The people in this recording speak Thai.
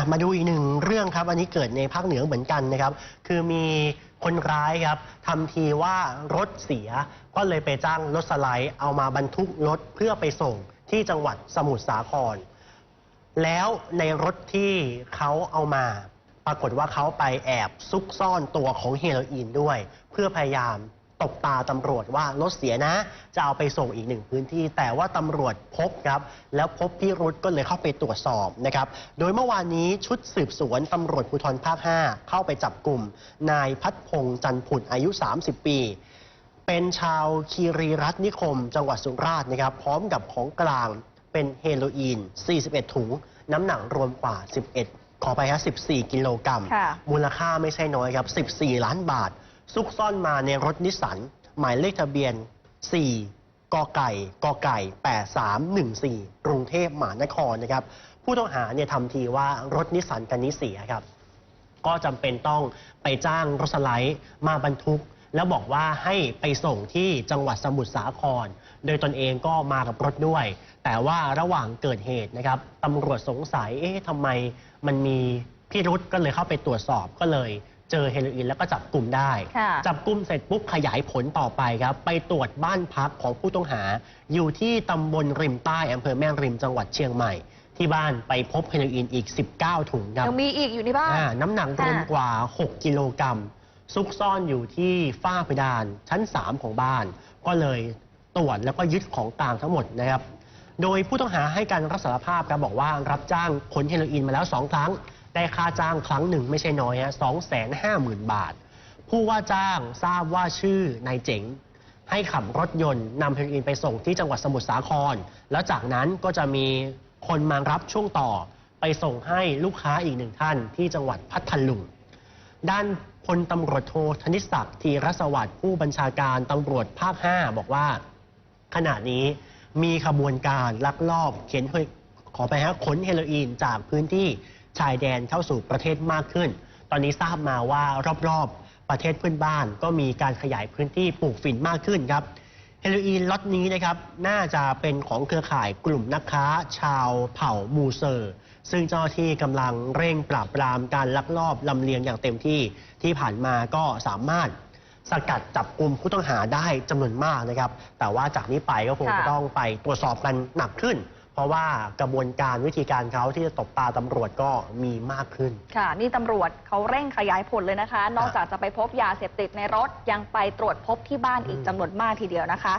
ะมาดูอีกหนึ่งเรื่องครับ อันนี้เกิดในภาคเหนือเหมือนกันนะครับ คือมีคนร้ายครับทำทีว่ารถเสีย ก็เลยไปจ้างรถสไลด์เอามาบรรทุกรถเพื่อไปส่งที่จังหวัดสมุทรสาคร แล้วในรถที่เขาเอามา ปรากฏว่าเขาไปแอบซุกซ่อนตัวของเฮโรอีนด้วย เพื่อพยายาม ตบตาตำรวจว่ารถเสียนะ จะเอาไปส่งอีกหนึ่งพื้นที่ แต่ว่าตำรวจพบครับ แล้วพบพิรุธก็เลยเข้าไปตรวจสอบนะครับ โดยเมื่อวานนี้ชุดสืบสวนตำรวจภูธรภาค 5 เข้าไปจับกลุ่ม นายพัฒพงษ์จันทร์ผุดอายุ 30 ปี เป็นชาวคีรีรัตน์นิคม จังหวัดสุราษฎร์นะครับ พร้อมกับของกลางเป็นเฮโรอีน 41 ถุง น้ำหนักรวมกว่า 11 ขอไปฮะ14 กิโลกรัมค่ะมูลค่าไม่ใช่น้อยครับ 14 ล้านบาท ซุกซ่อนมาในรถนิสสันหมายเลขทะเบียน 4 กไก่กไก่ 8314 กรุงเทพมหานครนะครับ ผู้ต้องหาเนี่ยทำทีว่ารถนิสสันคันนี้เสียครับ ก็จำเป็นต้องไปจ้างรถสไลด์มาบรรทุก แล้วบอกว่าให้ไปส่งที่จังหวัดสมุทรสาคร โดยตนเองก็มากับรถด้วย แต่ว่าระหว่างเกิดเหตุนะครับตำรวจสงสัยเอ๊ะทำไมมันมีพิรุษก็เลยเข้าไปตรวจสอบก็เลย เจอเฮโรอีนแล้วก็จับกลุ่มได้ ค่ะจับกลุ่มเสร็จปุ๊บขยายผลต่อไปครับ ไปตรวจบ้านพักของผู้ต้องหา อยู่ที่ตำบลริมใต้อำเภอแม่ริมจังหวัดเชียงใหม่ ที่บ้านไปพบเฮโรอีนอีก 19 ถุงครับยังมีอีกอยู่ในบ้าน อ่าน้ำหนักรวมค่ะกว่า 6 กิโลกรัมซุกซ่อนอยู่ที่ฝ้าเพดานชั้น 3 ของบ้าน ก็เลยตรวจแล้วก็ยึดของกลางทั้งหมดนะครับ โดยผู้ต้องหาให้การรับสารภาพครับบอกว่ารับจ้างขนเฮโรอีนมาแล้ว 2 ครั้ง ได้ค่าจ้างครั้งหนึ่งไม่ใช่น้อยฮะสองแสนห้าหมื่นบาท ผู้ว่าจ้างทราบว่าชื่อนายเจ๋ง ให้ขับรถยนต์นำเฮโรอีนไปส่งที่จังหวัดสมุทรสาคร แล้วจากนั้นก็จะมีคนมารับช่วงต่อ ไปส่งให้ลูกค้าอีกหนึ่งท่านที่จังหวัดพัทลุงด้านพลตำรวจโทธนิศักดิ์ธีรสวัสดิ์ผู้บัญชาการตำรวจภาค 5 บอกว่า ขณะนี้มีขบวนการลักลอบเข็นขอไปฮะขนเฮโรอีนจากพื้นที่ ชายแดนเข้าสู่ประเทศมากขึ้น ตอนนี้ทราบมาว่ารอบๆ ประเทศเพื่อนบ้าน ก็มีการขยายพื้นที่ปลูกฝิ่นมากขึ้นครับเฮโรอีนล็อตนี้นะครับน่าจะเป็นของเครือข่ายกลุ่มนักค้า ชาวเผ่ามูเซอร์ ซึ่งเจ้าที่กำลังเร่งปราบปรามการลักลอบลำเลียงอย่างเต็มที่ที่ผ่านมาก็สามารถสกัดจับกลุ่มผู้ต้องหาได้จำนวนมากนะครับ แต่ว่าจากนี้ไปก็คงจะต้องไปตรวจสอบกันหนักขึ้น ราะว่ากระบวนการวิธีการเขาที่จะตบตาตำรวจก็มีมากขึ้น ค่ะ นี่ตำรวจเขาเร่งขยายผลเลยนะคะ นอกจากจะไปพบยาเสพติดในรถยังไปตรวจพบที่บ้านอีกจำนวนมากทีเดียวนะคะ